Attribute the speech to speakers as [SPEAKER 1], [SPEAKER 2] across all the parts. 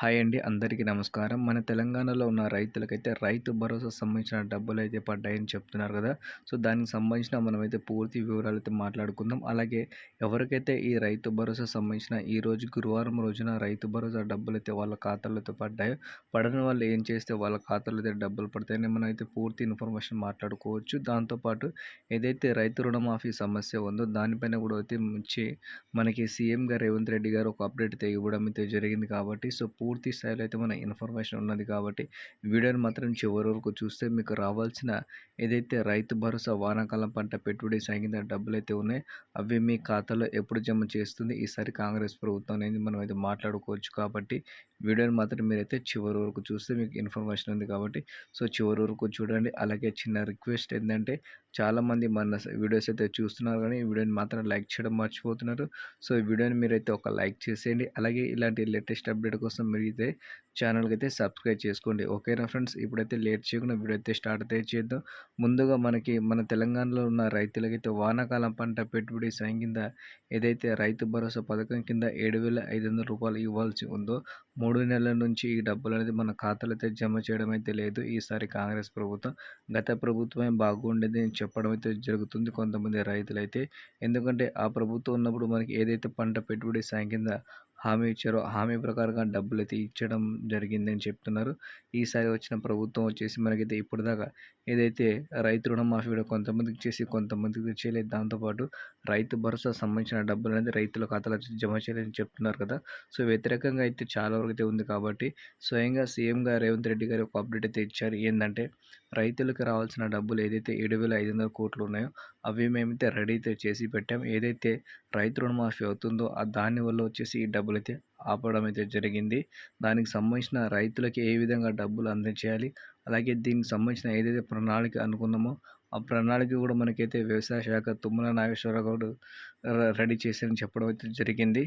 [SPEAKER 1] Hi అండి అందరికీ నమస్కారం. మన తెలంగాణలో ఉన్న రైతులకైతే రైతు భరోసా సంబంధించిన డబ్బులు అయితే పడ్డాయని చెప్తున్నారు కదా. సో దానికి సంబంధించిన మనమైతే పూర్తి వివరాలు అయితే మాట్లాడుకుందాం. అలాగే ఎవరికైతే ఈ రైతు భరోసా సంబంధించిన ఈ రోజు గురువారం రోజున రైతు భరోసా డబ్బులు అయితే వాళ్ళ ఖాతాలతో పడ్డాయో పడని వాళ్ళు ఏం చేస్తే వాళ్ళ ఖాతాలో అయితే డబ్బులు పడతాయని మనం అయితే పూర్తి ఇన్ఫర్మేషన్ మాట్లాడుకోవచ్చు. దాంతోపాటు ఏదైతే రైతు రుణమాఫీ సమస్య ఉందో దానిపైన కూడా అయితే మంచి మనకి సీఎం గారు రేవంత్ రెడ్డి గారు ఒక అప్డేట్ అయితే ఇవ్వడం అయితే జరిగింది కాబట్టి సో పూర్తి స్థాయిలో అయితే మన ఇన్ఫర్మేషన్ ఉన్నది కాబట్టి వీడియోని మాత్రం చివరి వరకు చూస్తే మీకు రావాల్సిన ఏదైతే రైతు భరోసా వానాకాలం పంట పెట్టుబడి సాగిన డబ్బులు అయితే ఉన్నాయి. అవి మీ ఖాతాలో ఎప్పుడు జమ చేస్తుంది? ఈసారి కాంగ్రెస్ ప్రభుత్వం అనేది మనం అయితే మాట్లాడుకోవచ్చు కాబట్టి వీడియోని మాత్రం మీరైతే చివరి వరకు చూస్తే మీకు ఇన్ఫర్మేషన్ ఉంది కాబట్టి సో చివరి వరకు చూడండి. అలాగే చిన్న రిక్వెస్ట్ ఏంటంటే చాలామంది మన వీడియోస్ అయితే చూస్తున్నారు కానీ ఈ వీడియోని మాత్రం లైక్ చేయడం మర్చిపోతున్నారు. సో ఈ వీడియోని మీరైతే ఒక లైక్ చేసేయండి. అలాగే ఇలాంటి లేటెస్ట్ అప్డేట్ కోసం మీరు అయితే ఛానల్కి అయితే సబ్స్క్రైబ్ చేసుకోండి. ఓకేనా ఫ్రెండ్స్? ఇప్పుడైతే లేట్ చేయకుండా వీడియో అయితే స్టార్ట్ అయితే చేద్దాం. ముందుగా మనకి మన తెలంగాణలో ఉన్న రైతులకైతే వానాకాలం పంట పెట్టుబడి సాయం కింద ఏదైతే రైతు భరోసా పథకం కింద ఏడు వేల ఐదు వందల రూపాయలు ఇవ్వాల్సి ఉందో మూడు నెలల నుంచి ఈ డబ్బులు అనేది మన ఖాతాలో అయితే జమ చేయడం అయితే లేదు. ఈసారి కాంగ్రెస్ ప్రభుత్వం గత ప్రభుత్వమే బాగుండేది చెప్పడం అయితే జరుగుతుంది కొంతమంది రైతులైతే. ఎందుకంటే ఆ ప్రభుత్వం ఉన్నప్పుడు మనకి ఏదైతే పంట పెట్టుబడి సాయం కింద హామీ ఇచ్చారో హామీ ప్రకారంగా డబ్బులు అయితే ఇచ్చడం జరిగిందని చెప్తున్నారు. ఈసారి వచ్చిన ప్రభుత్వం వచ్చేసి మనకైతే ఇప్పటిదాకా ఏదైతే రైతు రుణమాఫీ కూడా కొంతమందికి చేసి కొంతమందికి చేయలేదు. దాంతోపాటు రైతు భరోసా సంబంధించిన డబ్బులు అనేది రైతుల ఖాతాలో జమ చేయాలని చెప్తున్నారు కదా. సో వ్యతిరేకంగా అయితే చాలా వరకు అయితే ఉంది కాబట్టి స్వయంగా సీఎం గారు రేవంత్ రెడ్డి గారు ఒక అప్డేట్ అయితే ఇచ్చారు. ఏంటంటే రైతులకు రావాల్సిన డబ్బులు ఏదైతే ఏడు వేల ఐదు వందల కోట్లు ఉన్నాయో అవి మేమైతే రెడీ అయితే చేసి పెట్టాం. ఏదైతే రైతు రుణమాఫీ అవుతుందో దాని వల్ల వచ్చేసి ఈ డబ్బులు అయితే ఆపడం అయితే జరిగింది. దానికి సంబంధించిన రైతులకి ఏ విధంగా డబ్బులు అందించేయాలి? అలాగే దీనికి సంబంధించిన ఏదైతే ప్రణాళిక అనుకున్నామో ఆ ప్రణాళిక కూడా మనకైతే వ్యవసాయ శాఖ తుమ్మల నాగేశ్వరరావు గారు రెడీ చేశారని చెప్పడం అయితే జరిగింది.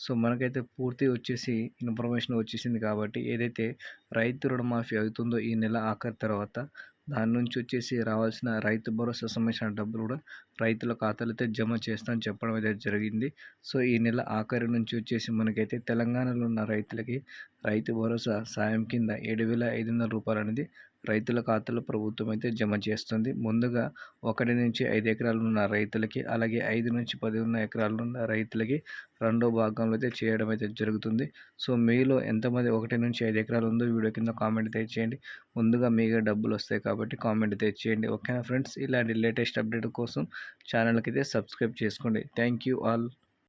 [SPEAKER 1] సో మనకైతే పూర్తి వచ్చేసి ఇన్ఫర్మేషన్ వచ్చేసింది కాబట్టి ఏదైతే రైతు రుణమాఫీ అవుతుందో ఈ నెల ఆఖరి తర్వాత దాని నుంచి వచ్చేసి రావాల్సిన రైతు భరోసా సంబంధించిన డబ్బులు కూడా రైతుల ఖాతాలైతే జమ చేస్తామని చెప్పడం అయితే జరిగింది. సో ఈ నెల ఆఖరి నుంచి వచ్చేసి మనకైతే తెలంగాణలో ఉన్న రైతులకి రైతు భరోసా సాయం కింద ఏడు వేల ఐదు వందల రూపాయలు అనేది రైతుల ఖాతాలో ప్రభుత్వం అయితే జమ చేస్తుంది. ముందుగా ఒకటి నుంచి ఐదు ఎకరాలు ఉన్న రైతులకి అలాగే ఐదు నుంచి పది ఉన్న ఎకరాలు ఉన్న రైతులకి రెండో భాగంలో అయితే చేయడం అయితే జరుగుతుంది. సో మీలో ఎంతమంది ఒకటి నుంచి ఐదు ఎకరాలు ఉందో వీడియో కింద కామెంట్ అయితే చేయండి. ముందుగా మీకే డబ్బులు వస్తాయి కాబట్టి కామెంట్ అయితే చేయండి. ఓకేనా ఫ్రెండ్స్? ఇలాంటి లేటెస్ట్ అప్డేట్ కోసం ఛానల్కి అయితే సబ్స్క్రైబ్ చేసుకోండి. Thank you all.